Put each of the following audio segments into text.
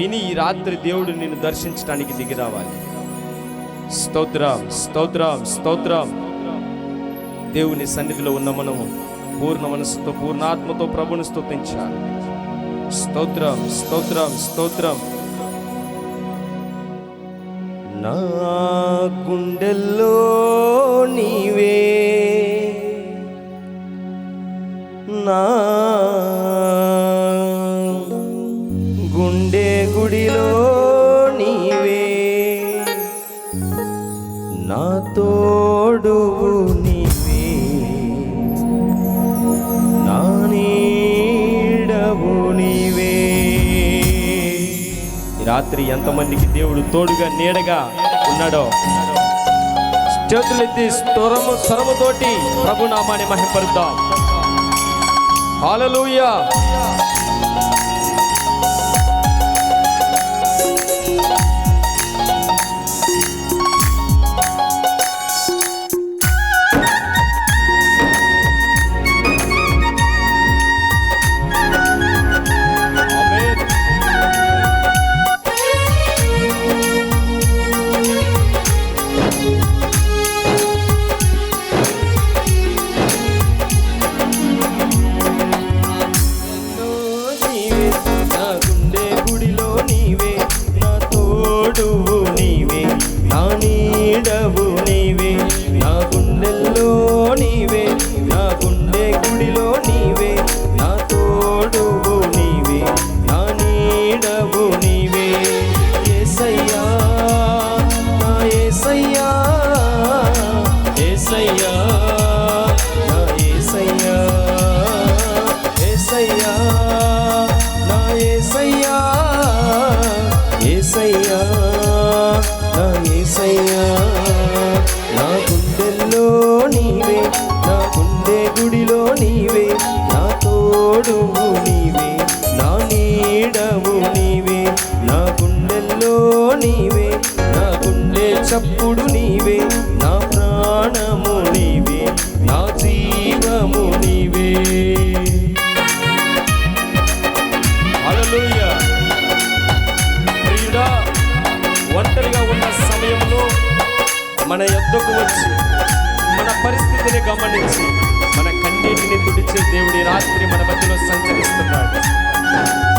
విని ఈ రాత్రి దేవుడు నిన్ను దర్శించడానికి దిగి రావాలి. స్తోత్రం స్తోత్రం స్తోత్రం. దేవుని సన్నిధిలో ఉన్న మనము పూర్ణ మనసుతో పూర్ణాత్మతో ప్రభుని స్తుతించాలి. స్తోత్రం స్తోత్రం స్తోత్రం. నా గుండెల్లో నీవే ఈ రాత్రి ఎంతమందికి దేవుడు తోడుగా నీడగా ఉన్నాడో. చేతులెత్తి స్వరము స్వరముతోటి ప్రభునామాన్ని మహింపరుద్దాం. హాలలుయ్యా గుండె నీవే నా ప్రాణము నీవే నా జీవము నీవే. హల్లెలూయా. ప్రియుడా ఒంటరిగా ఉన్న సమయంలో మన యొద్దకు వచ్చి మన పరిస్థితిని గమనించి మన కన్నీటిని తుడిచే దేవుడి రాత్రి మన మధ్యలో సంచరిస్తున్నాడు.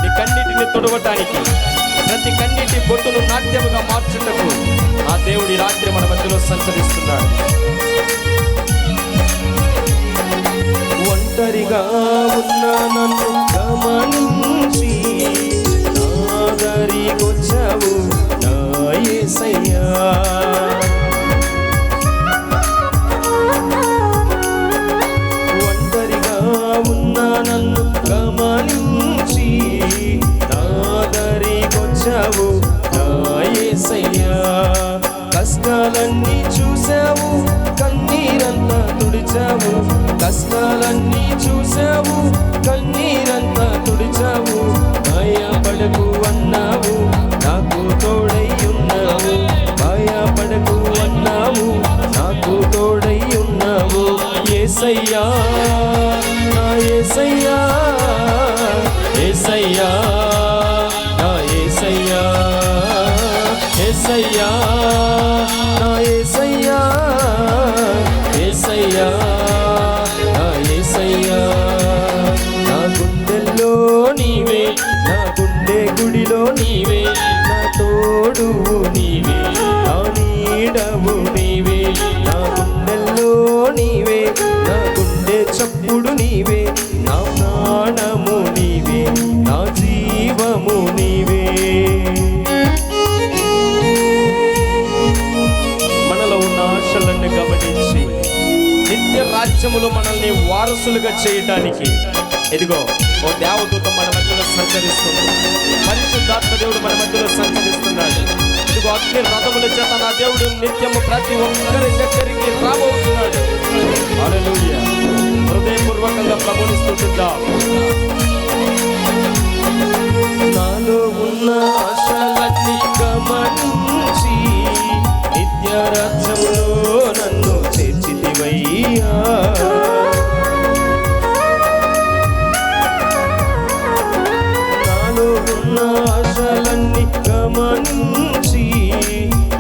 నీ కన్నీటిని తొడవటానికి ప్రతి కన్నీటి బొట్టును నాట్యముగా మార్చుటకు ఆ దేవుడి రాత్రి మన మధ్యలో సంచరిస్తున్నాడు. ఒంటరిగా ఉన్న నన్ను గమనించి నాదరికొచ్చావు నా యేసయ్యా రాజ్యములో మనల్ని వారసులుగా చేయటానికి. ఇదిగో ఓ దేవదూత మన మధ్యలో సంచరిస్తున్నాడు. పరిశుద్ధాత్మ దేవుడు మన మధ్యలో సంచరిస్తున్నాడు. ఇదిగో అగ్ని రథముల చేత నా దేవుడు నిత్యము ప్రతి ఒక్కరి దగ్గరికి రాబోతున్నాడు. హల్లెలూయా. హృదయపూర్వకంగా ప్రభుని స్తుతిద్దాం నాశలన్నీ గమనించి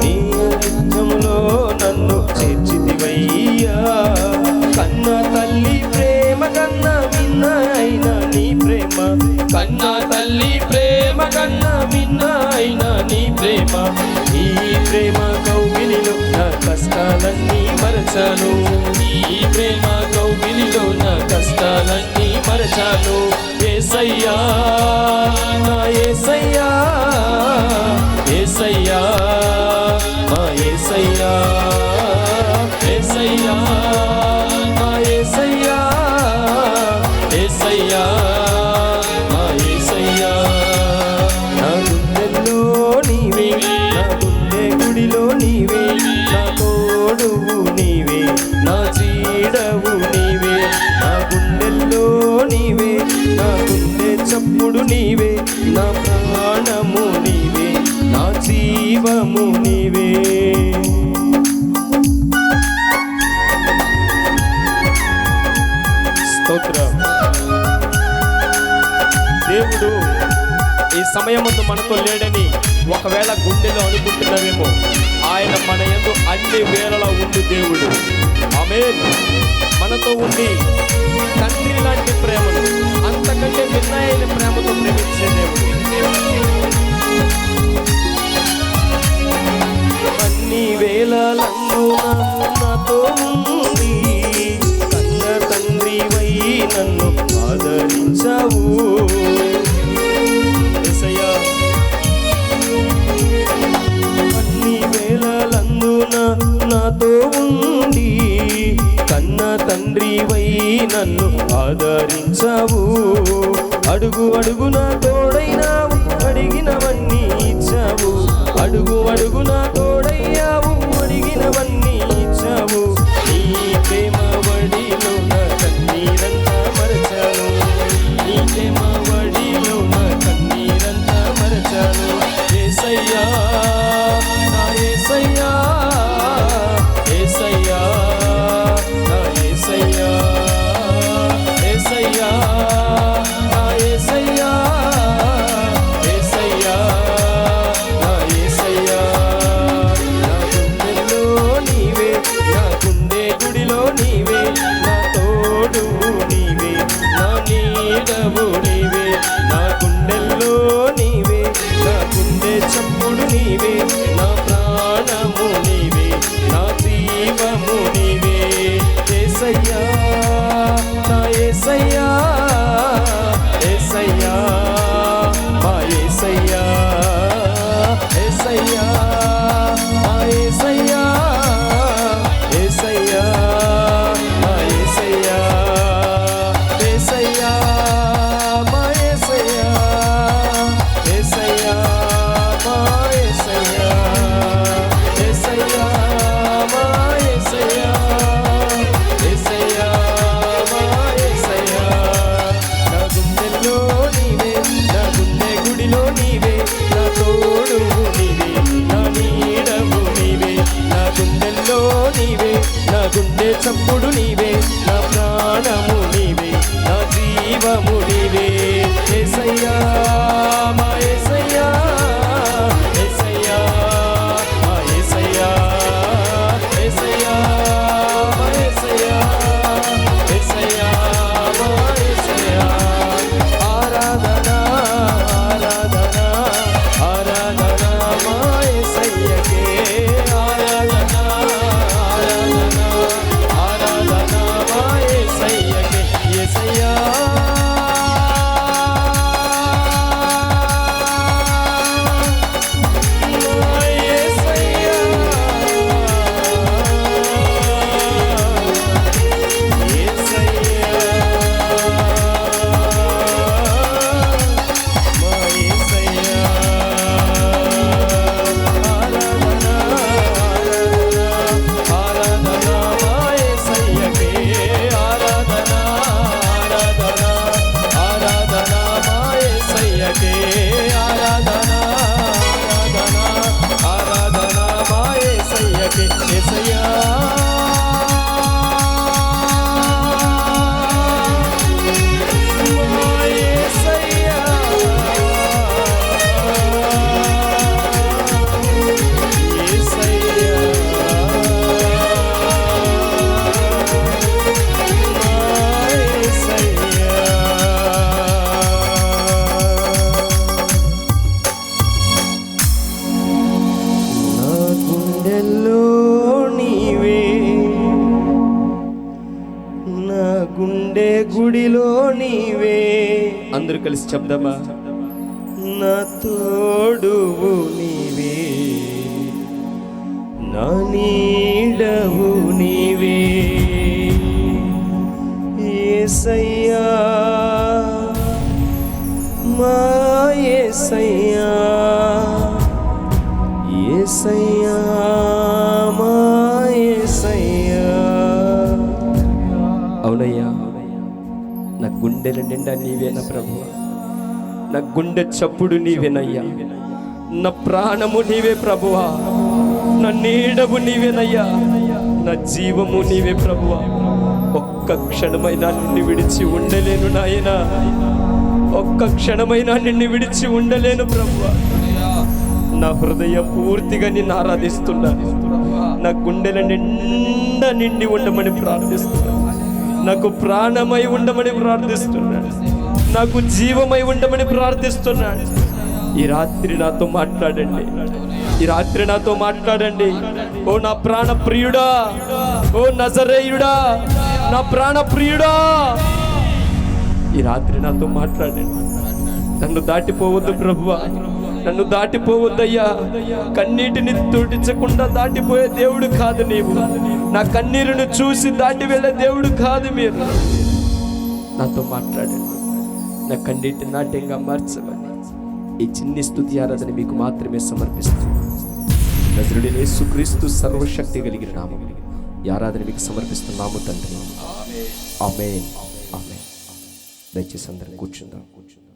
నీ రాజ్యంలో నన్ను చేర్చిదివయ్యా కన్న తల్లి ప్రేమ కన్న మిన్న అయినా నీ ప్రేమ. కన్న తల్లి ప్రేమ కన్న మిన్న అయినా నీ ప్రేమ. ఈ ప్రేమ కౌగిలిలో నా కష్టాలన్నీ మరచాను. ఈ ప్రేమ కౌగిలిలో ఏసయ్యా నా ఏసయ్యా. స్తోత్రం. దేవుడు ఈ సమయం ముందు మనతో లేడని ఒకవేళ గుండెలో అనుకుంటున్నామేమో ఆయన మన ఎందు అన్ని వేళలా ఉండి దేవుడు. ఆమె మనతో ఉండి తండ్రి లాంటి ప్రేమను అంతకంటే భిన్నమైన ప్రేమతో ప్రేమించే దేవుడు. అన్ని వేళలంతా నన్ను ఆదరించవు. అడుగు అడుగున తోడైనావు అడిగినవన్నీ ఇచ్చావు. అడుగు అడుగున తోడయ్యావు అడిగినవన్నీ ఉండే గుడిలో నీవే. అందరూ కలిసి చెప్దామా? నా తోడు నీవే. నా నీడవు నీవే. ఏసయ్యా మా ఏసయ్యా. ఏసయ్యా గుండెల నిండా నీవేనా ప్రభువ నా గుండె చప్పుడు నీవేనయ్యా. నా ప్రాణము నీవే ప్రభువా. నా నీడము నీవేనయ్యా. నా జీవము నీవే ప్రభువా. ఒక్క క్షణమైనా నిన్ను విడిచి ఉండలేను నాయనా. ఒక్క క్షణమైనా నిన్ను విడిచి ఉండలేను ప్రభువా. నా హృదయ పూర్తిగా నిన్ను ఆరాధిస్తున్నాను నా గుండెల నిండా నిండి ఉండమని ప్రార్థిస్తున్నాను నాకు ప్రాణమై ఉండమని ప్రార్థిస్తున్నాడు. నాకు జీవమై ఉండమని ప్రార్థిస్తున్నాడు. ఈ రాత్రి నాతో మాట్లాడండి. ఈ రాత్రి నాతో మాట్లాడండి. ఓ నా ప్రాణ ప్రియుడా ఓ నజరేయుడా నా ప్రాణ ప్రియుడా ఈ రాత్రి నాతో మాట్లాడండి. నన్ను దాటిపోవద్దు ప్రభువా. నన్ను దాటిపోవద్దయ్యా. కన్నీటిని తుడిచకుండా దాటిపోయే దేవుడు కాదు నీవు. నా కన్నీరును చూసి దాటి వెళ్ళే దేవుడు కాదు మీరు. నాతో మాట్లాడండి నా కన్నీటి నాట్యంగా మార్చమని. ఈ చిన్ని స్థుతి ఆరాధన మీకు మాత్రమే సమర్పిస్తున్నాను నజరుడిని యేసుక్రీస్తు సర్వశక్తి కలిగిన నామం. ఈ ఆరాధన మీకు సమర్పిస్తున్నాము తండ్రి. ఆమె ఆమె దయచేసి అందరం కూర్చుందాం కూర్చుందాం.